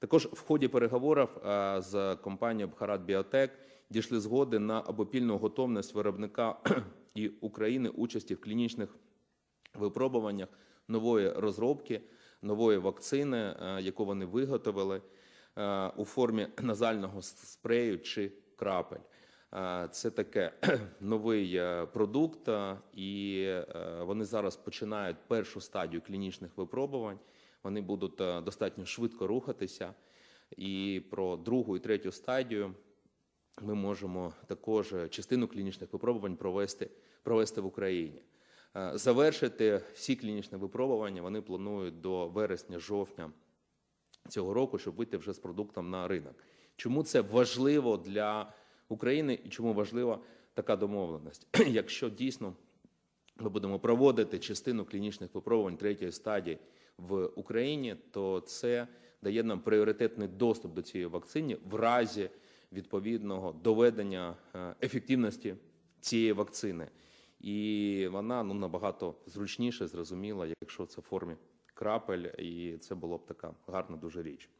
Також в ході переговорів е, з компанією Бхарат Біотек дійшли згоди на обопільну готовність виробника і України участі в клінічних випробуваннях нової розробки, нової вакцини, е, яку вони виготовили е, у формі назального спрею чи крапель. Це таке новий продукт, і вони зараз починають першу стадію клінічних випробувань. Вони будуть е, достатньо швидко рухатися. І про другу і третю стадію ми можемо також е, частину клінічних випробувань провести, провести в Україні. Е, Завершити всі клінічні випробування вони планують до вересня-жовтня цього року, щоб вийти вже з продуктом на ринок. Чому це важливо для України і чому важлива така домовленість? Якщо дійсно ми будемо проводити частину клінічних випробувань третьої стадії в Україні, то це дає нам пріоритетний доступ до цієї вакцини в разі відповідного доведення е, ефективності цієї вакцини. І вона ну набагато зручніше, зрозуміла, якщо це в формі крапель, і це було б така гарна дуже річ.